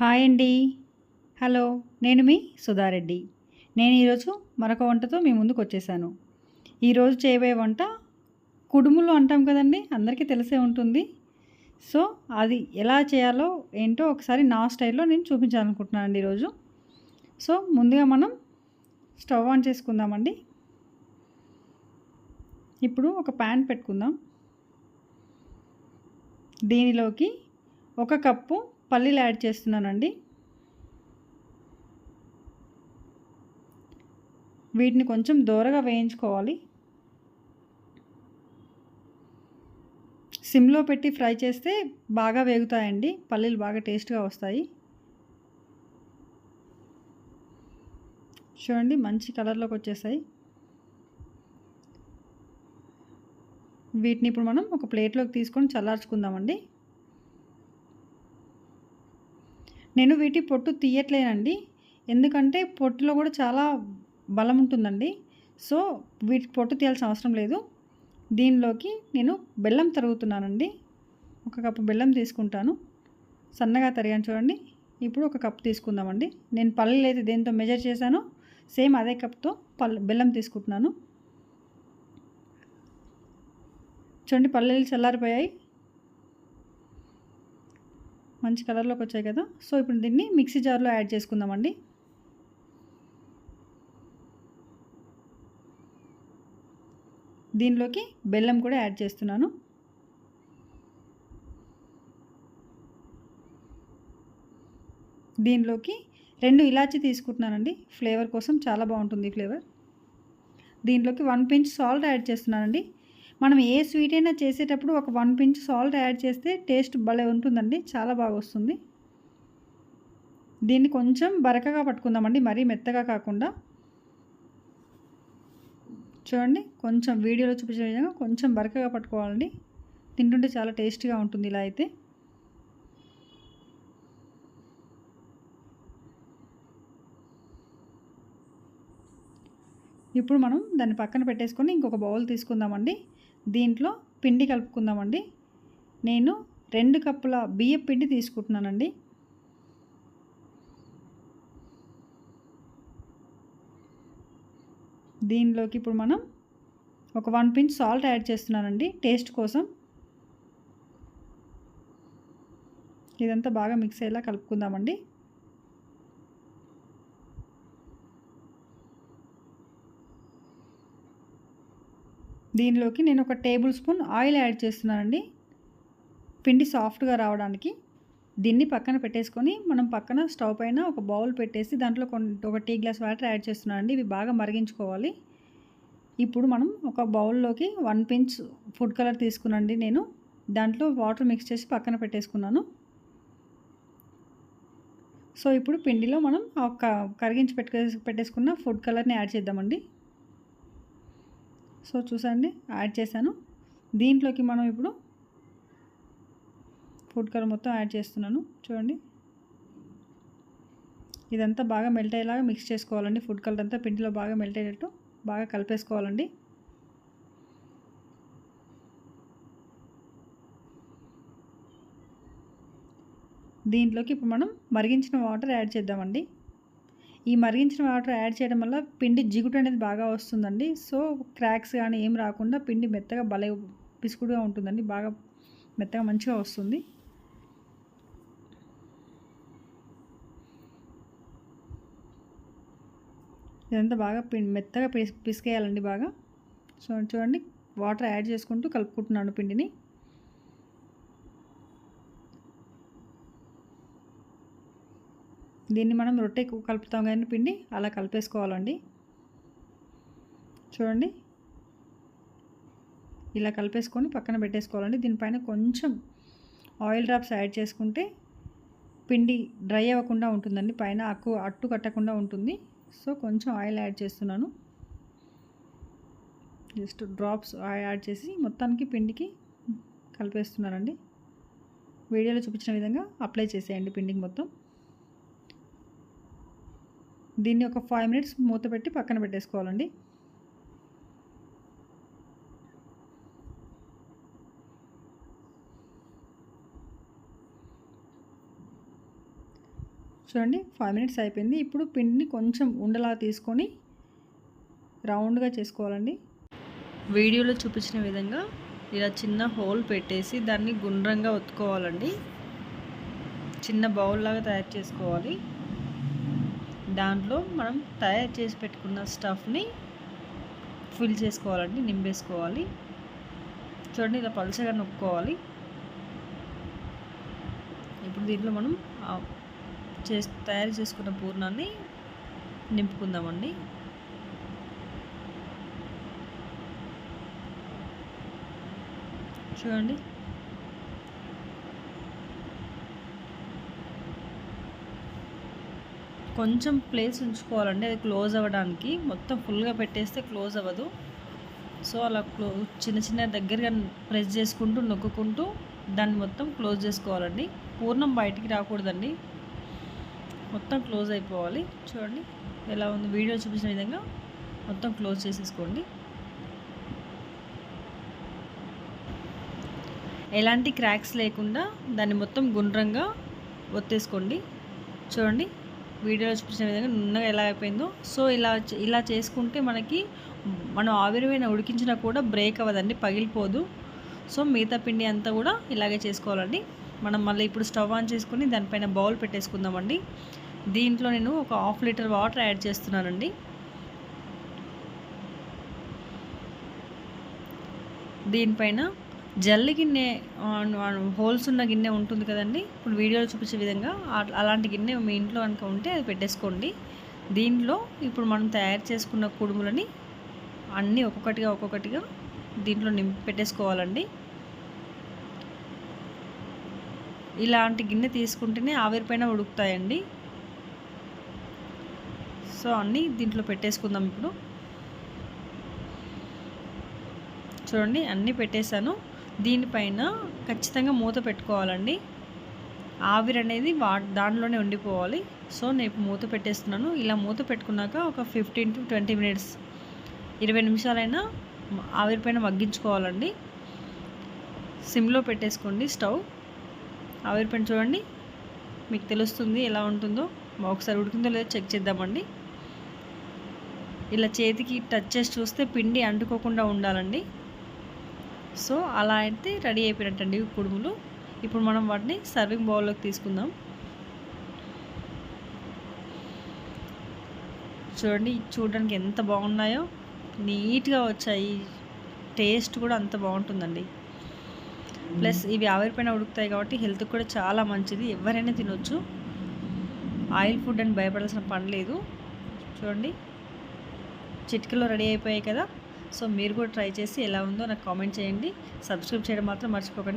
Hi అండి. Hello నేను మీ సుధారెడ్డి. నేను ఈరోజు మరొక వంటతో మీ ముందుకు వచ్చేసాను. ఈరోజు చేయబోయే వంట కుడుములు అంటాం కదండి అందరికీ తెలిసే ఉంటుంది. సో అది ఎలా చేయాలో ఏంటో ఒకసారి నా స్టైల్లో నేను చూపించాలనుకుంటున్నానండి ఈరోజు. సో ముందుగా మనం స్టవ్ ఆన్ చేసుకుందామండి. ఇప్పుడు ఒక ప్యాన్ పెట్టుకుందాం. దీనిలోకి ఒక కప్పు పల్లీలు యాడ్ చేస్తున్నానండి. వీటిని కొంచెం దూరగా వేయించుకోవాలి. సిమ్లో పెట్టి ఫ్రై చేస్తే బాగా వేగుతాయండి. పల్లీలు బాగా టేస్ట్గా వస్తాయి. చూడండి మంచి కలర్లోకి వచ్చేసాయి. వీటిని ఇప్పుడు మనం ఒక ప్లేట్లోకి తీసుకొని చల్లార్చుకుందామండి. నేను వీటి పొట్టు తీయట్లేనండి. ఎందుకంటే పొట్టులో కూడా చాలా బలం ఉంటుందండి. సో వీటి పొట్టు తీయాల్సిన అవసరం లేదు. దీనిలోకి నేను బెల్లం తరుగుతున్నానండి. ఒక కప్పు బెల్లం తీసుకుంటాను. సన్నగా తరిగాను చూడండి. ఇప్పుడు ఒక కప్పు తీసుకుందామండి. నేను పల్లెలు అయితే దేంతో మెజర్ చేశానో సేమ్ అదే కప్తో పల్లె బెల్లం తీసుకుంటున్నాను. చూడండి పల్లెలు చల్లారిపోయాయి. మంచి కలర్లోకి వచ్చాయి కదా. సో ఇప్పుడు దీన్ని మిక్సీ జార్లో యాడ్ చేసుకుందామండి. దీనిలోకి బెల్లం కూడా యాడ్ చేస్తున్నాను. దీనిలోకి రెండు ఇలాచి తీసుకుంటున్నానండి. ఫ్లేవర్ కోసం చాలా బాగుంటుంది ఫ్లేవర్. దీంట్లోకి వన్ పించ్ సాల్ట్ యాడ్ చేస్తున్నానండి. మనం ఏ స్వీట్ అయినా చేసేటప్పుడు ఒక వన్ పించ్ సాల్ట్ యాడ్ చేస్తే టేస్ట్ భలే ఉంటుందండి చాలా బాగా వస్తుంది. దీన్ని కొంచెం బరకగా పట్టుకుందామండి మరీ మెత్తగా కాకుండా. చూడండి కొంచెం వీడియోలో చూపించిన విధంగా కొంచెం బరకగా పట్టుకోవాలండి. తింటుంటే చాలా టేస్టీగా ఉంటుంది ఇలా అయితే. ఇప్పుడు మనం దాన్ని పక్కన పెట్టేసుకొని ఇంకొక బౌల్ తీసుకుందామండి. దీంట్లో పిండి కలుపుకుందామండి. నేను రెండు కప్పుల బియ్యం పిండి తీసుకుంటున్నానండి. దీనిలోకి ఇప్పుడు మనం ఒక వన్ పించ్ సాల్ట్ యాడ్ చేస్తున్నానండి. టేస్ట్ కోసం. ఇదంతా బాగా మిక్స్ అయ్యేలా కలుపుకుందామండి. దీనిలోకి నేను ఒక టేబుల్ స్పూన్ ఆయిల్ యాడ్ చేస్తున్నానండి. పిండి సాఫ్ట్గా రావడానికి దీన్ని పక్కన పెట్టేసుకొని మనం పక్కన స్టవ్ పైన ఒక బౌల్ పెట్టేసి దాంట్లో ఒక టీ గ్లాస్ వాటర్ యాడ్ చేస్తున్నానండి. ఇవి బాగా మరిగించుకోవాలి. ఇప్పుడు మనం ఒక బౌల్లోకి వన్ పించ్ ఫుడ్ కలర్ తీసుకున్నాండి నేను. దాంట్లో వాటర్ మిక్స్ చేసి పక్కన పెట్టేసుకున్నాను. సో ఇప్పుడు పిండిలో మనం ఒక కరిగించి పెట్టే పెట్టేసుకున్న ఫుడ్ కలర్ని యాడ్ చేద్దామండి. సో చూసండి యాడ్ చేశాను. దీంట్లోకి మనం ఇప్పుడు ఫుడ్ కలర్ మొత్తం యాడ్ చేస్తున్నాను. చూడండి. ఇదంతా బాగా మెల్ట్ అయ్యేలాగా మిక్స్ చేసుకోవాలండి. ఫుడ్ కలర్ అంతా పిండిలో బాగా మెల్ట్ అయ్యేటట్టు బాగా కలిపేసుకోవాలండి. దీంట్లోకి ఇప్పుడు మనం మరిగించిన వాటర్ యాడ్ చేద్దామండి. ఈ మరిగించిన వాటర్ యాడ్ చేయడం వల్ల పిండి జిగుటు అనేది బాగా వస్తుందండి. సో క్రాక్స్ కానీ ఏం రాకుండా పిండి మెత్తగా భలే పిసుకుడుగా ఉంటుందండి. బాగా మెత్తగా మంచిగా వస్తుంది. ఇదంతా బాగా మెత్తగా పిస్ పిసికేయాలండి బాగా. సో చూడండి వాటర్ యాడ్ చేసుకుంటూ కలుపుకుంటున్నాను పిండిని. దీన్ని మనం రొట్టె కలుపుతాం కానీ పిండి అలా కలిపేసుకోవాలండి. చూడండి. ఇలా కలిపేసుకొని పక్కన పెట్టేసుకోవాలండి. దీనిపైన కొంచెం ఆయిల్ డ్రాప్స్ యాడ్ చేసుకుంటే పిండి డ్రై అవ్వకుండా ఉంటుందండి. పైన అక్కు అట్టు కట్టకుండా ఉంటుంది. సో కొంచెం ఆయిల్ యాడ్ చేస్తున్నాను. జస్ట్ డ్రాప్స్ యాడ్ చేసి మొత్తానికి పిండికి కలిపేస్తున్నానండి. వీడియోలో చూపించిన విధంగా అప్లై చేసేయండి పిండికి మొత్తం. దీన్ని ఒక ఫైవ్ మినిట్స్ మూత పెట్టి పక్కన పెట్టేసుకోవాలండి. చూడండి ఫైవ్ మినిట్స్ అయిపోయింది. ఇప్పుడు పిండిని కొంచెం ఉండలా తీసుకొని రౌండ్గా చేసుకోవాలండి. వీడియోలో చూపించిన విధంగా ఇలా చిన్న హోల్ పెట్టేసి దాన్ని గుండ్రంగా ఒత్తుకోవాలండి. చిన్న బౌల్ లాగా తయారు చేసుకోవాలి. దాంట్లో మనం తయారు చేసి పెట్టుకున్న స్టఫ్ని ఫిల్ చేసుకోవాలండి నింపేసుకోవాలి. చూడండి ఇలా పలుచగా నొక్కోవాలి. ఇప్పుడు దీంట్లో మనం చేసి తయారు చేసుకున్న పూర్ణాన్ని నింపుకుందామండి. చూడండి కొంచెం ప్లేస్ ఉంచుకోవాలండి. అది క్లోజ్ అవ్వడానికి. మొత్తం ఫుల్గా పెట్టేస్తే క్లోజ్ అవ్వదు. సో అలా క్లో చిన్న చిన్న దగ్గరగా ప్రెస్ చేసుకుంటూ నొక్కుంటూ దాన్ని మొత్తం క్లోజ్ చేసుకోవాలండి. పూర్ణం బయటికి రాకూడదండి. మొత్తం క్లోజ్ అయిపోవాలి. చూడండి ఎలా ఉంది. వీడియో చూపించిన విధంగా మొత్తం క్లోజ్ చేసేసుకోండి. ఎలాంటి క్రాక్స్ లేకుండా దాన్ని మొత్తం గుండ్రంగా ఒత్తేసుకోండి. చూడండి. వీడియోలో చూపించిన విధంగా నున్నగా ఎలా అయిపోయిందో. సో ఇలా ఇలా చేసుకుంటే మనకి మనం ఆవిరిమైన ఉడికించినా కూడా బ్రేక్ అవ్వదండి పగిలిపోదు. సో మిగతా పిండి అంతా కూడా ఇలాగే చేసుకోవాలండి. మనం మళ్ళీ ఇప్పుడు స్టవ్ ఆన్ చేసుకుని దానిపైన బౌల్ పెట్టేసుకుందామండి. దీంట్లో నేను ఒక హాఫ్ లీటర్ వాటర్ యాడ్ చేస్తున్నానండి. దీనిపైన జల్లి గిన్నె హోల్స్ ఉన్న గిన్నె ఉంటుంది కదండి. ఇప్పుడు వీడియోలో చూపించే విధంగా అలాంటి గిన్నె మీ ఇంట్లో కనుక ఉంటే అది పెట్టేసుకోండి. దీంట్లో ఇప్పుడు మనం తయారు చేసుకున్న కుడుములని అన్నీ ఒక్కొక్కటిగా ఒక్కొక్కటిగా దీంట్లో నింపి పెట్టేసుకోవాలండి. ఇలాంటి గిన్నె తీసుకుంటేనే ఆవిరిపైన ఉడుకుతాయండి. సో అన్నీ దీంట్లో పెట్టేసుకుందాం ఇప్పుడు. చూడండి అన్నీ పెట్టేశాను. దీనిపైన ఖచ్చితంగా మూత పెట్టుకోవాలండి. ఆవిరి అనేది వా దాంట్లోనే ఉండిపోవాలి. సో నేను మూత పెట్టేస్తున్నాను. ఇలా మూత పెట్టుకున్నాక ఒక ఫిఫ్టీన్ టు ట్వంటీ మినిట్స్ ఇరవై నిమిషాలైనా ఆవిరిపైన మగ్గించుకోవాలండి. సిమ్లో పెట్టేసుకోండి స్టవ్. ఆవిరిపైన చూడండి. మీకు తెలుస్తుంది ఎలా ఉంటుందో. ఒకసారి ఉడికిందో లేదో చెక్ చేద్దామండి. ఇలా చేతికి టచ్ చేసి చూస్తే పిండి అంటుకోకుండా ఉండాలండి. సో అలా అయితే రెడీ అయిపోయినట్టండి కుడుములు. ఇప్పుడు మనం వాటిని సర్వింగ్ బౌల్లోకి తీసుకుందాం. చూడండి చూడడానికి ఎంత బాగున్నాయో. నీట్గా వచ్చాయి. టేస్ట్ కూడా అంత బాగుంటుందండి. ప్లస్ ఇవి ఆవిరిపైన ఉడుకుతాయి కాబట్టి హెల్త్కి కూడా చాలా మంచిది. ఎవరైనా తినొచ్చు. ఆయిల్ ఫుడ్ అని భయపడాల్సిన పని లేదు. చూడండి. చిటికలో రెడీ అయిపోయాయి కదా. సో మీరు కూడా ట్రై చేసి ఎలా ఉందో నాకు కామెంట్ చేయండి. సబ్స్క్రైబ్ చేయడం మాత్రం మర్చిపోకండి.